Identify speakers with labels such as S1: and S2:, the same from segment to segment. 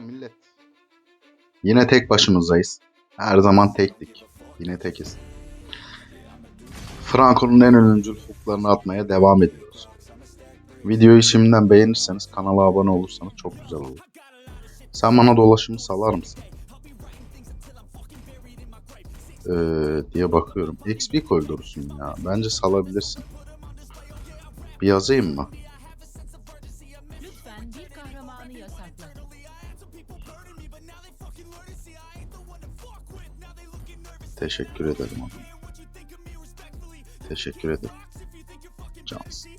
S1: Millet. Yine tek başımızdayız. Her zaman tektik. Yine tekiz. Franco'nun en ölümcül hooklarını atmaya devam ediyoruz. Videoyu şimdiden beğenirseniz kanala abone olursanız çok güzel olur. Sen bana dolaşımı salar mısın? Ee, diye bakıyorum. XP koridorsun ya. Bence salabilirsin. Bir yazayım mı? Teşekkür ederim adam. Teşekkür ederim. Cansın.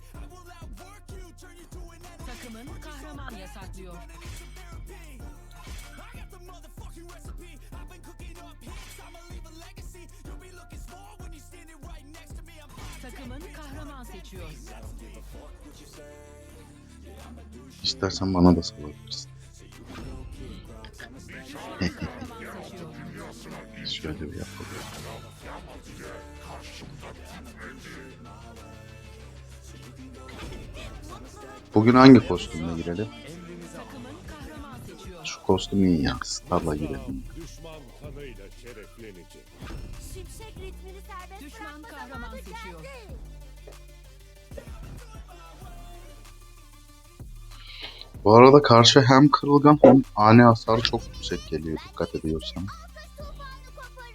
S2: Takımın kahraman yasaklıyor. Takımın kahraman seçiyor.
S1: İstersen bana da salabilirsin. Bir yapalım. Bugün hangi kostümle girelim?
S2: Takımın kahraman seçiyor.
S1: Şu kostüm iyi ya. Star'la girelim.
S3: Düşman kanıyla şereflenecek.
S4: Şimşek ritmini serbest
S2: Düşman
S4: bırakma
S2: kahraman seçiyor.
S1: Bu arada karşı hem kırılgan hem ani hasarı çok yüksek geliyor dikkat ediyorsan.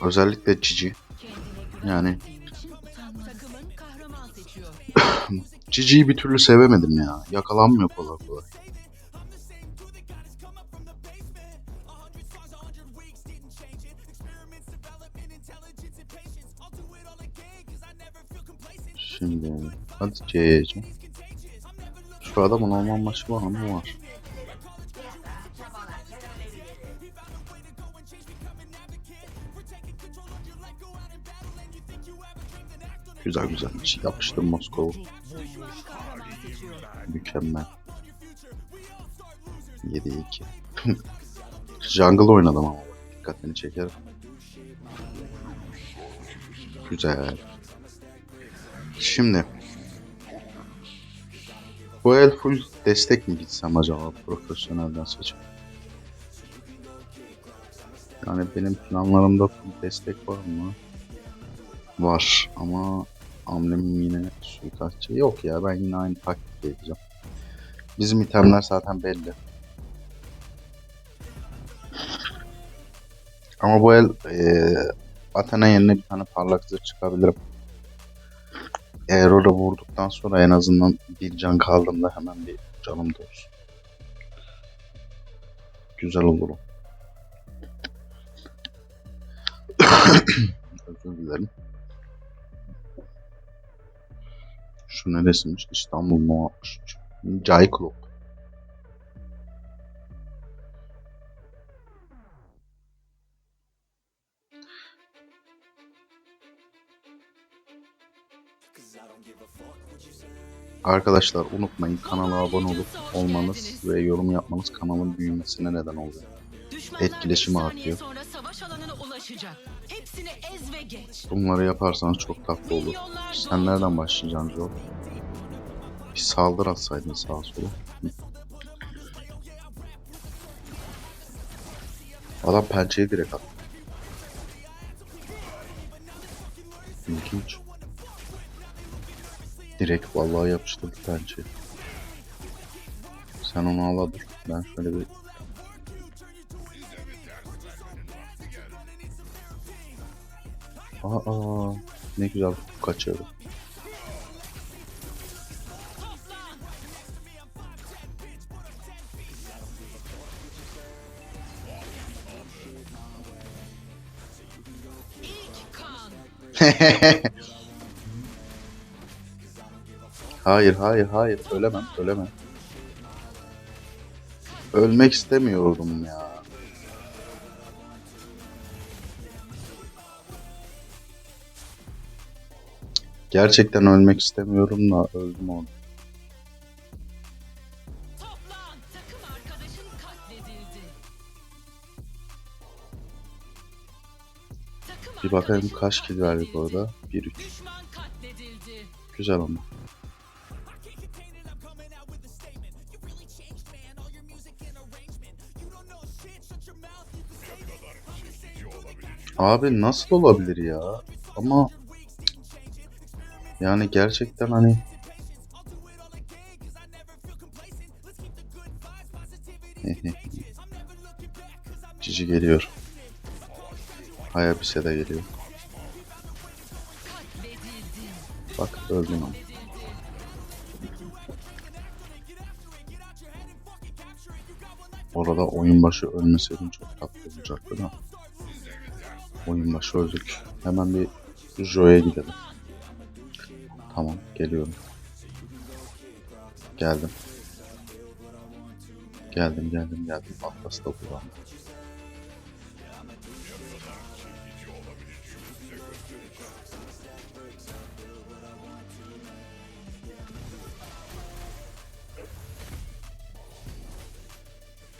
S1: Özellikle Cici. Yani. Cici'yi bir türlü sevemedim ya. Yakalanmıyor kolay kolay. Şimdi hadi C'ye Şu adamın olman maçı var mı? Var. Güzel güzel. Yapıştım Moskova. Mükemmel. 7'ye 2. Jungle oynadım ama dikkatini çeker. Güzel. Şimdi bu el full destek mi gitsem acaba profesyonelden seçip? Yani benim planlarımda full destek var mı? Var ama amblemim yine suikastçı. Yok ya ben yine aynı taktik yapacağım. Bizim itemler zaten belli. Ama bu el eee Athena yerine bir tane parlak zırh çıkabilirim. Eğer vurduktan sonra en azından bir can kaldığında hemen bir canım da olsun. Güzel olur o. Özür dilerim. Şu neresiymiş? İstanbul mu? Cay Club. Arkadaşlar unutmayın kanala abone olup olmanız ve yorum yapmanız kanalın büyümesine neden oluyor. Etkileşimi artıyor.
S2: Ulaşacak. Hepsini ez ve geç.
S1: Bunları yaparsanız çok tatlı olur. Sen nereden başlayacaksın Joe? Bir saldır atsaydın sağa sola. Adam pençeyi direkt attı. İlginç. Direkt vallahi yapıştırdı pençeyi. Sen onu al dur. Ben şöyle bir Aa, ne güzel kaçırdı. Hayır, hayır, hayır. Ölemem, ölemem. Ölmek istemiyordum ya. Gerçekten ölmek istemiyorum da öldüm orada. Bir bakayım kaç kill verdik
S2: katledildi.
S1: orada. 1-3. Güzel ama. Abi nasıl olabilir ya? Ama yani gerçekten hani Cici geliyor. Hayabise de geliyor. Bak öldün ama. Orada oyun başı ölmeseydim çok tatlı olacaktı da. Oyun başı öldük. Hemen bir Joe'ya gidelim. Tamam geliyorum. Geldim. Geldim geldim geldim. Atlas da kullandım.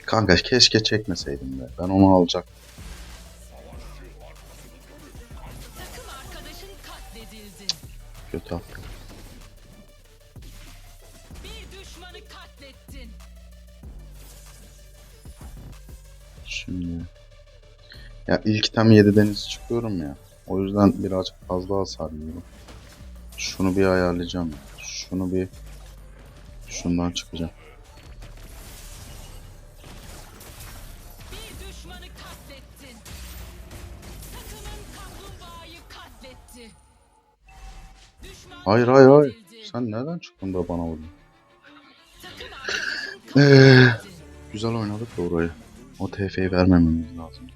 S1: Kanka keşke çekmeseydim be. Ben onu alacaktım. Kötü attım. Ya ilk item 7 deniz çıkıyorum ya. O yüzden birazcık fazla hasar yiyorum. Şunu bir ayarlayacağım. Şunu bir şundan çıkacağım. Hayır hayır hayır. Sen nereden çıktın da bana vurdun?
S2: Katledildi.
S1: Güzel oynadık da orayı. O TF'yi vermememiz lazım.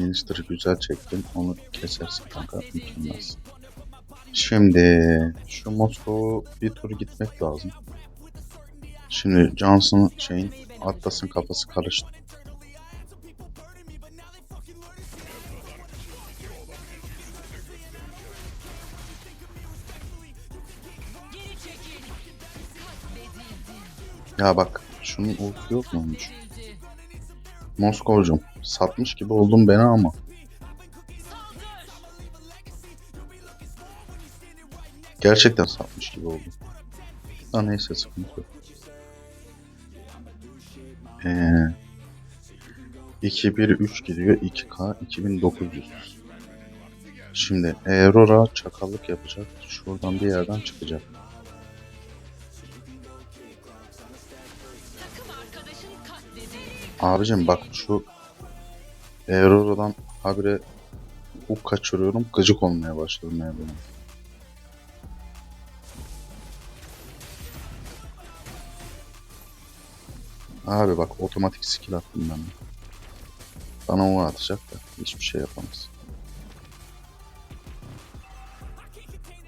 S1: Minister'ı güzel çektin. Onu kesersin kanka. Mükemmelsin. Şimdi şu Moskova'ya bir tur gitmek lazım. Şimdi Johnson'ın şeyin Atlas'ın kafası karıştı. Ya bak şunun ulti yok muymuş? Moskovcum satmış gibi oldun beni ama. Gerçekten satmış gibi oldum. Ha neyse sıkıntı yok. Ee, 2-1-3 gidiyor 2K 2900. Şimdi Aurora çakallık yapacak. Şuradan bir yerden çıkacak. Abicim bak şu Aurora'dan habire hook kaçırıyorum. Gıcık olmaya başladım ya. Abi bak otomatik skill attım ben. Bana o atacak da hiçbir şey yapamaz.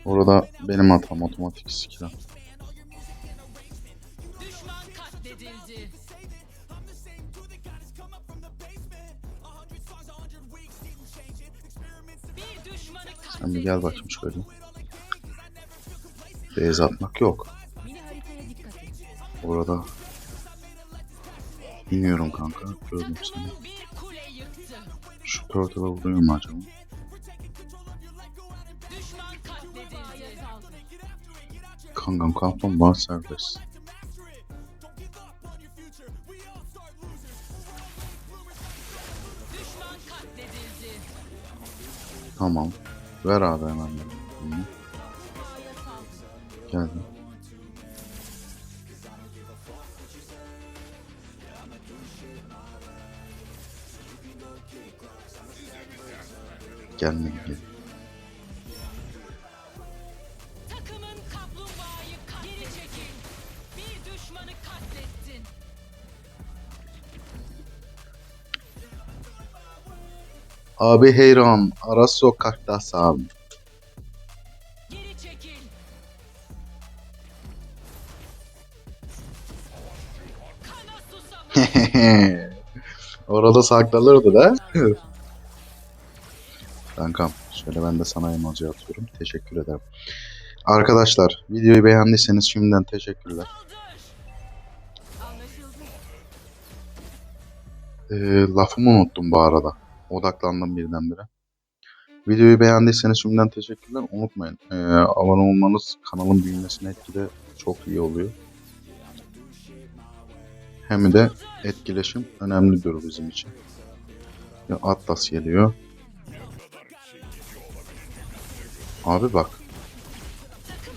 S1: Orada benim hatam otomatik skill at. Sen bir gel bakayım şöyle. Beyaz atmak yok. Orada iniyorum kanka. Gördüm seni. Şu turtle'a vuruyor mu acaba? Kankam kaplumbağa serbest. Tamam. Ver abi hemen. Geldim. Gelmedi Abi Heyran, ara sokakta sağ
S2: Geri çekil. Kana susamış.
S1: Orada saklanırdı da. Kankam, şöyle ben de sana emoji atıyorum. Teşekkür ederim. Arkadaşlar, videoyu beğendiyseniz şimdiden teşekkürler. Ee, lafımı unuttum bu arada. Odaklandım birdenbire. Videoyu beğendiyseniz şimdiden teşekkürler. Unutmayın. ee, abone olmanız kanalın büyümesine etkide çok iyi oluyor. hem de etkileşim önemlidir bizim için. Ya Atlas geliyor. Abi bak.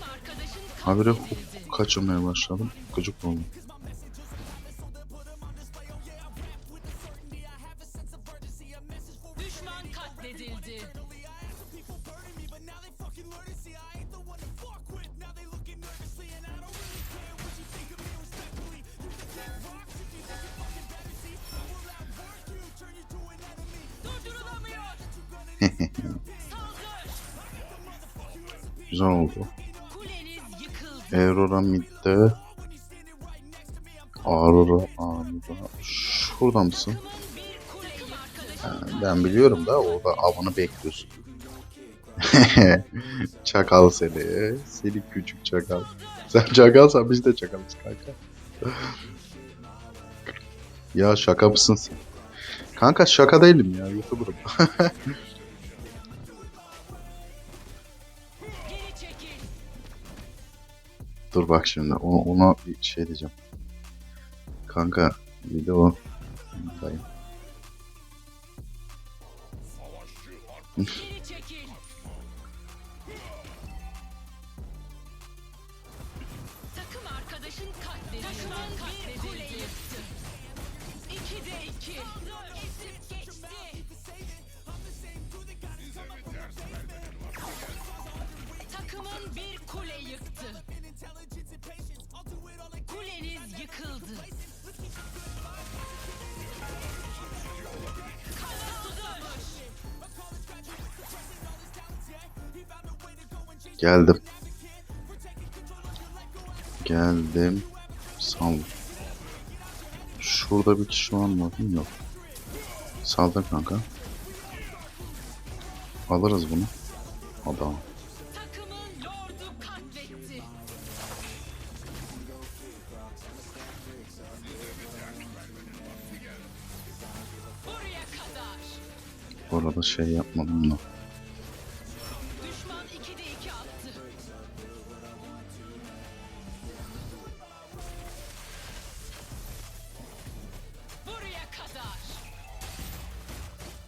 S2: Arkadaşın
S1: Habire kaçırmaya başladım. Gıcık oldum. Güzel oldu. Aurora midde. Aurora, Aurora. Şurada mısın?
S2: Arkadaşın
S1: Ben biliyorum da orada avını bekliyorsun. çakal seni. Seni küçük çakal. Sen çakalsan biz de çakalız kanka. ya şaka mısın sen? Kanka şaka değilim ya YouTuber'ım. Dur bak şimdi ona, ona bir şey diyeceğim. Kanka video dayım.
S2: Susamış.
S1: Geldim. Geldim. Sal. Şurada bir kişi var mı? Yok. Saldır kanka. Alırız bunu. Adam.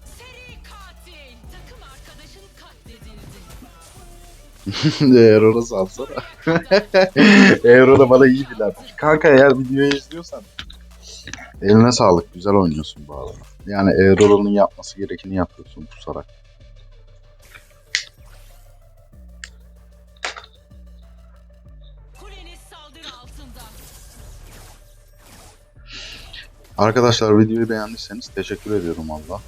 S2: Seri katil. Takım arkadaşın katledildi.
S1: Eror'a salsana. Eror'a bana iyi bilen. Kanka eğer videoyu izliyorsan eline sağlık. Güzel oynuyorsun bu arada. Yani Eror'un yapması gerekeni yapıyorsun pusarak. Arkadaşlar videoyu beğendiyseniz teşekkür ediyorum Allah.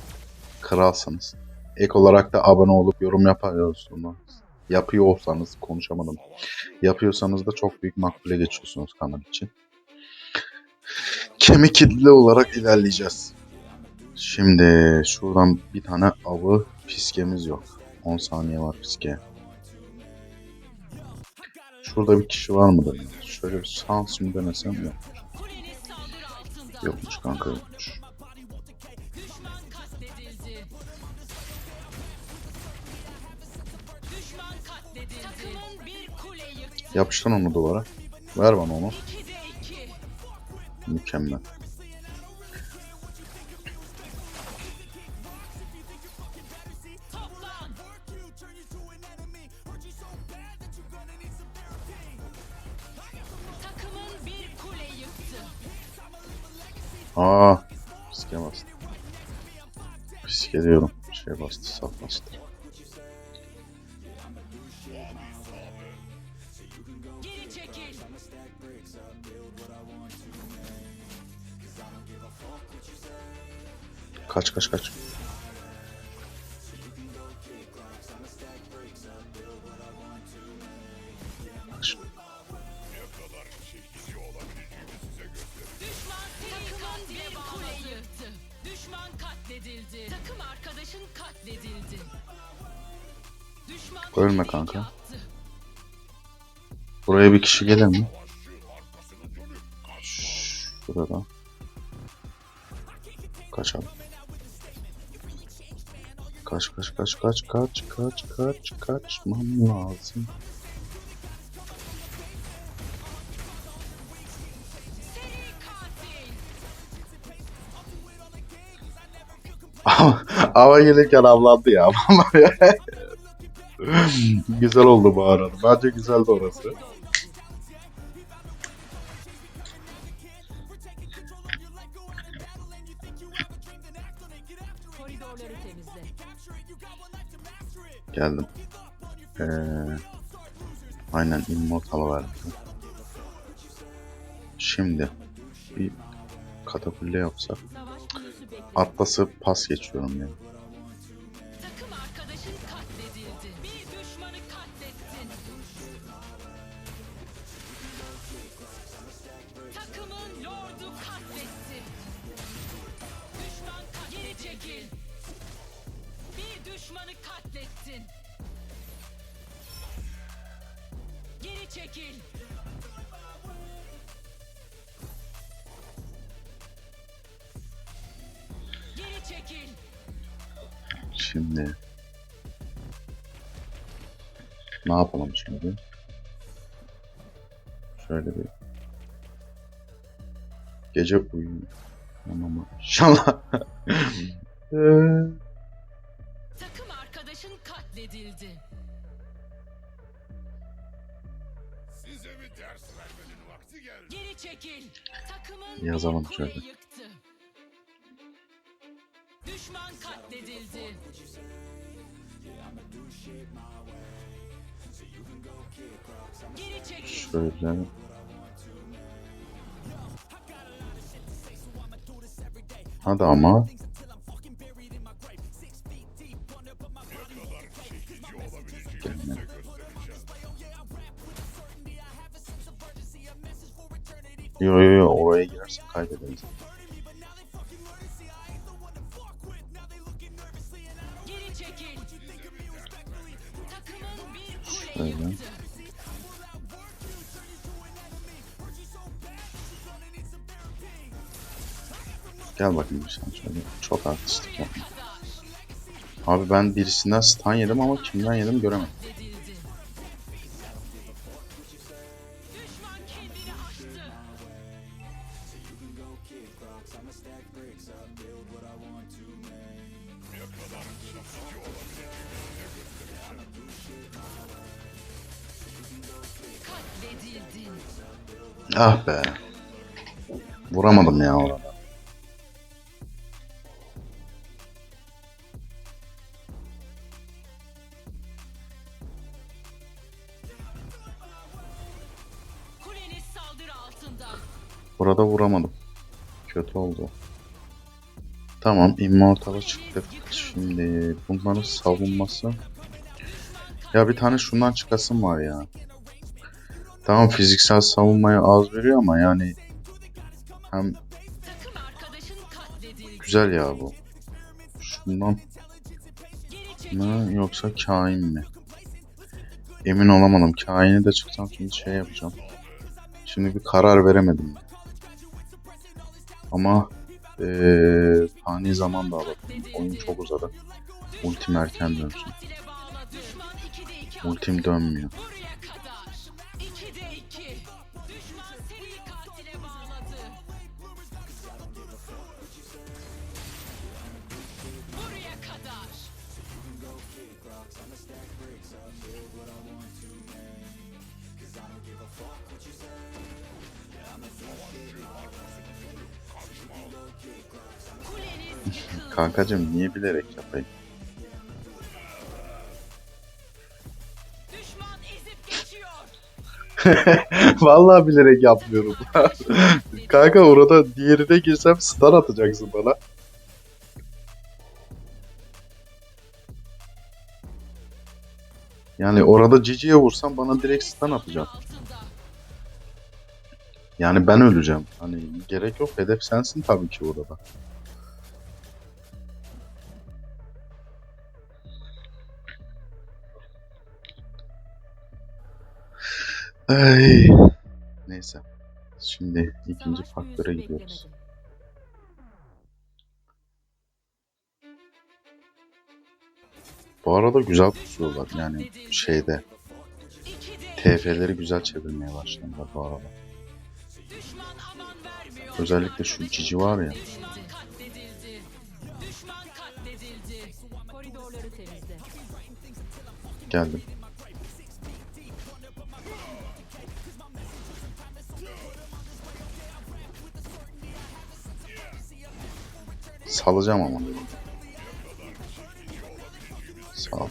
S1: Kralsınız. Ek olarak da abone olup yorum yapıyorsunuz. Yapıyorsanız konuşamadım. Yapıyorsanız da çok büyük makbule geçiyorsunuz kanal için. Kemik kidli olarak ilerleyeceğiz. Şimdi şuradan bir tane avı fiskemiz yok. 10 saniye var fiske. Şurada bir kişi var mıdır? Şöyle bir mı denesem yok. Yokmuş kanka yokmuş. Yapıştır onu duvara. Ver bana onu.
S2: 2'de 2.
S1: Mükemmel. Aa, fiske bastı. Fiske diyorum. Şey bastı, saf bastı.
S2: Arkadaşın katledildi. Düşman
S1: Ölme kanka. Buraya bir kişi gelir mi? Şurada. Kaçalım. Kaç kaç kaç kaç kaç kaç kaç kaçmam lazım. Ama gelirken avlandı ya. güzel oldu bu arada. Bence güzeldi orası. Geldim. Ee, aynen immortal verdim. Şimdi bir katakulle yapsak. Atlas'ı pas geçiyorum yani.
S2: Düşmanı katlettin. Geri çekil. Geri çekil.
S1: Şimdi ne yapalım şimdi? Şöyle bir gece uyuyun. Ama inşallah.
S2: Katledildi.
S3: Size bir ders vermenin vakti geldi.
S2: Geri çekil. Takımın
S1: Yazalım
S2: bir kuleyi
S1: şöyle.
S2: yıktı. Düşman katledildi. Geri çekil.
S1: şöyle Hadi ama Yo yo yo oraya girersen
S2: kuleyi
S1: Şöyle. Gel bakayım sen şöyle. Çok artistik yapma. Abi ben birisinden stun yedim ama kimden yedim göremedim. Ah be. Vuramadım ya orada. Burada vuramadım. Kötü oldu. Tamam, Immortal'a çıktık. Şimdi bunların savunması... Ya bir tane şundan çıkasım var ya. Tamam fiziksel savunmaya az veriyor ama yani hem güzel ya bu. Şundan mı yoksa kain mi? Emin olamadım. Kain'i de çıksam şimdi şey yapacağım. Şimdi bir karar veremedim. Ama fani zaman da alalım. Oyun çok uzadı. Ultim erken dönsün.
S2: Katile bağla. Düşman 2'de 2
S1: Ultim dönmüyor. Kankacım niye bilerek yapayım? Vallahi bilerek yapmıyorum. Kanka orada diğerine girsem stun atacaksın bana. Yani orada Cici'ye vursam bana direkt stun atacak. Yani ben öleceğim. Hani gerek yok. Hedef sensin tabii ki orada. Ay. Neyse. Şimdi ikinci faktöre gidiyoruz. Bu arada güzel tutuyorlar yani şeyde. TF'leri güzel çevirmeye başladılar bu arada. Özellikle şu cici var ya. Geldim. Salacağım ama.
S2: Kadar.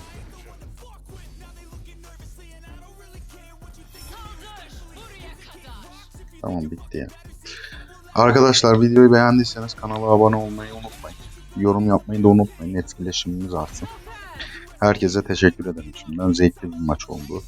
S1: Tamam bitti ya. Arkadaşlar videoyu beğendiyseniz kanala abone olmayı unutmayın. Yorum yapmayı da unutmayın. Etkileşimimiz artsın. Herkese teşekkür ederim şimdiden. Zevkli bir maç oldu.